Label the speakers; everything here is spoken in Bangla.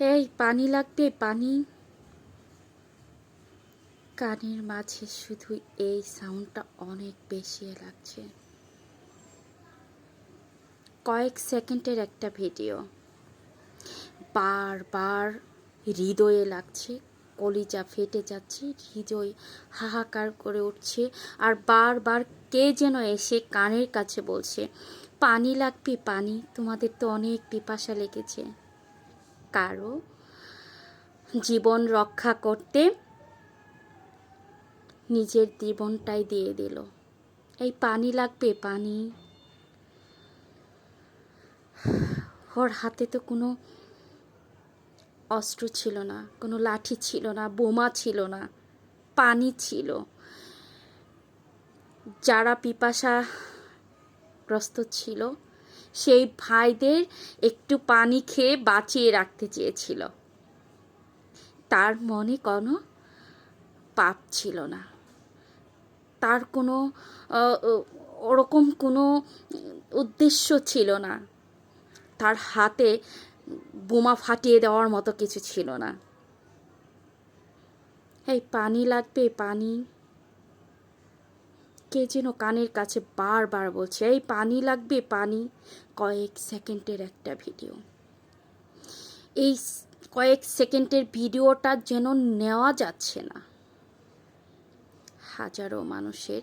Speaker 1: এই, পানি লাগবে, পানি। কানের মাঝে শুধু এই সাউন্ডটা অনেক বেশি লাগছে। কয়েক সেকেন্ডের একটা ভিডিও। বারবার হৃদয়ে লাগছে, কলিজা ফেটে যাচ্ছে, হৃদয় হাহাকার করে উঠছে, আর বারবার কে যেন এসে কানের কাছে বলছে, পানি লাগবে, পানি, তোমাদের তো অনেক পিপাসা লেগেছে। কারও জীবন রক্ষা করতে নিজের জীবনটাই দিয়ে দিল। এই পানি লাগবে, পানি। ওর হাতে তো কোনো অস্ত্র ছিল না, কোনো লাঠি ছিল না, বোমা ছিল না, পানি ছিল। যারা পিপাসাগ্রস্ত ছিল সেই ভাইদের একটু পানি খেয়ে বাঁচিয়ে রাখতে চেয়েছিল। তার মনে কোনো পাপ ছিল না। তার কোনো ওরকম কোনো উদ্দেশ্য ছিল না। তার হাতে বোমা ফাটিয়ে দেওয়ার মতো কিছু ছিল না। এই পানি লাগবে, পানি। কে যেন কানের কাছে বারবার বলছে, এই পানি লাগবে, পানি। কয়েক সেকেন্ডের একটা ভিডিও। এই কয়েক সেকেন্ডের ভিডিওটা যেন নেওয়া যাচ্ছে না। হাজারো মানুষের